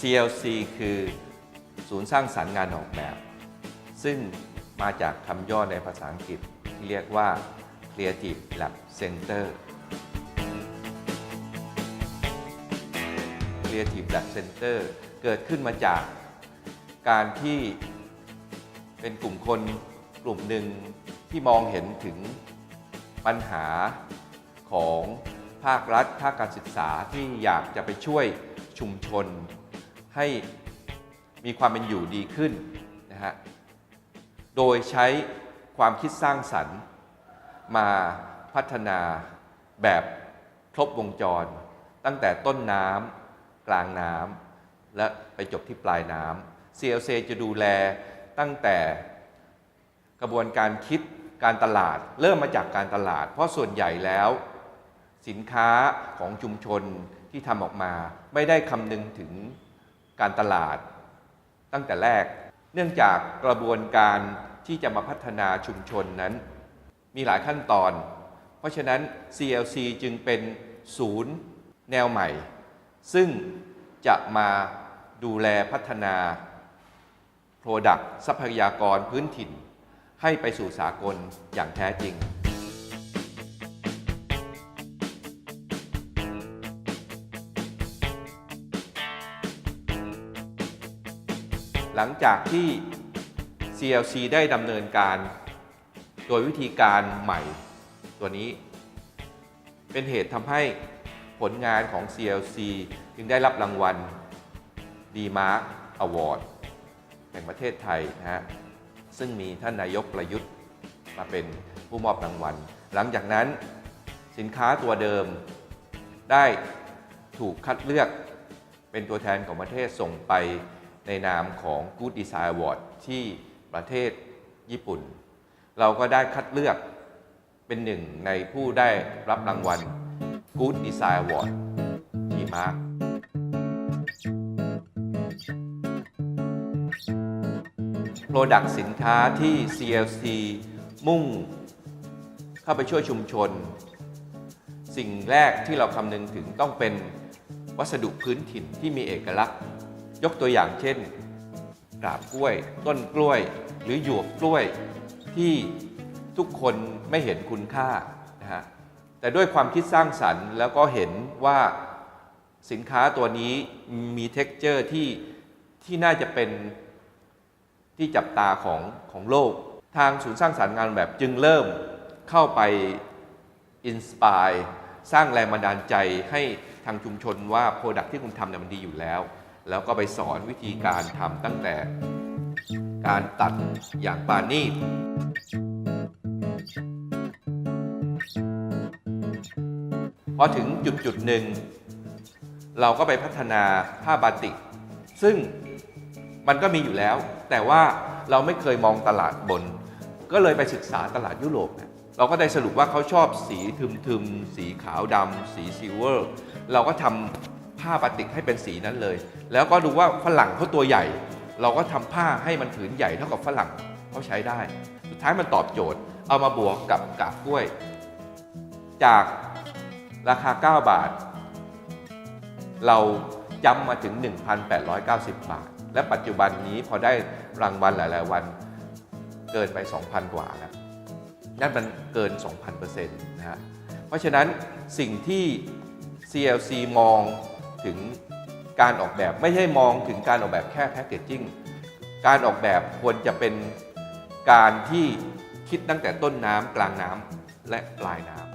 CLC คือศูนย์สร้างสรรค์งานออกแบบ ซึ่งมาจากคำย่อในภาษาอังกฤษที่เรียกว่า Creative Lab Center Creative Lab Center เกิดขึ้นมาจากการที่เป็นกลุ่มคนกลุ่มหนึ่งที่มองเห็นถึงปัญหาของภาครัฐภาคการศึกษาที่อยากจะไปช่วยชุมชน ให้มีความเป็นอยู่ดีขึ้นนะฮะ โดยใช้ความคิดสร้างสรรค์มาพัฒนาแบบครบวงจร ตั้งแต่ต้นน้ำกลางน้ำและไปจบที่ปลายน้ำ CLC จะดูแลตั้งแต่กระบวนการคิดการตลาด เริ่มมาจากการตลาด เพราะส่วนใหญ่แล้ว สินค้าของชุมชนที่ทำออกมาไม่ได้คำนึงถึง การตลาด ตั้งแต่แรก เนื่องจากกระบวนการที่จะมาพัฒนาชุมชนนั้น มีหลายขั้นตอน เพราะฉะนั้น CLC จึงเป็นศูนย์แนวใหม่ ซึ่งจะมาดูแลพัฒนา Product ทรัพยากรพื้นถิ่น ให้ไปสู่สากลอย่างแท้จริง หลังจากที่ CLC ได้ดำเนินการ โดยวิธีการใหม่ตัวนี้ เป็นเหตุทำให้ผลงานของ CLC จึงได้รับรางวัล D-Mark Award แห่งประเทศไทยนะฮะซึ่งมีท่านนายกประยุทธ์มาเป็นผู้มอบรางวัล หลังจากนั้นสินค้าตัวเดิมได้ถูกคัดเลือกเป็นตัวแทนของประเทศส่งไป ในนามของ Good Design Award ที่ประเทศญี่ปุ่น เราก็ได้คัดเลือกเป็นหนึ่งในผู้ได้รับรางวัล Good Design Award ที่มาร์ Product สินค้าที่ CLC มุ่งเข้าไปช่วยชุมชน สิ่งแรกที่เราคำนึงถึงต้องเป็นวัสดุพื้นถิ่นที่มีเอกลักษณ์ ยกตัวอย่างเช่นกราบกล้วย ต้นกล้วย หรือหยวกกล้วยที่ทุกคนไม่เห็นคุณค่านะฮะแต่ด้วยความคิดสร้างสรรค์ แล้วก็เห็นว่าสินค้าตัวนี้มีเท็กเจอร์ที่ที่น่าจะเป็นที่จับตาของของโลก ทางศูนย์สร้างสรรค์งานแบบจึงเริ่มเข้าไปอินสปายสร้างแรงบันดาลใจให้ทางชุมชนว่าโปรดักที่คุณทำเนี่ยมันดีอยู่แล้ว แล้วก็ไปสอนวิธีการทำตั้งแต่การตัดอย่างปาณีตพอถึงจุดจุดหนึ่ง เราก็ไปพัฒนาผ้าบาติก ซึ่งมันก็มีอยู่แล้ว แต่ว่าเราไม่เคยมองตลาดบน ก็เลยไปศึกษาตลาดยุโรปเนี่ยเราก็ได้สรุปว่าเขาชอบสีทึมๆ สีขาวดำสีซิลเวอร์ เราก็ทำ ผ้าบาติกให้เป็นสีนั้นเลย แล้วก็ดูว่าฝรั่งเขาตัวใหญ่ เราก็ทำผ้าให้มันผืนใหญ่เท่ากับฝรั่งเขาใช้ได้ สุดท้ายมันตอบโจทย์ เอามาบวกกับกาบกล้วย จากราคา 9 บาท เราจำมาถึง 1,890 บาท และปัจจุบันนี้พอได้รางวัลหลาย ๆ วันเกินไป 2,000 กว่าแล้วนั่นมันเกิน 2,000%นะฮะเพราะฉะนั้นสิ่งที่ CLC มอง ถึงการออกแบบไม่ใช่มองถึงการออกแบบแค่แพคเกจจิ้งการออกแบบควรจะเป็นการที่คิดตั้งแต่ต้นน้ำกลางน้ำและปลายน้ำ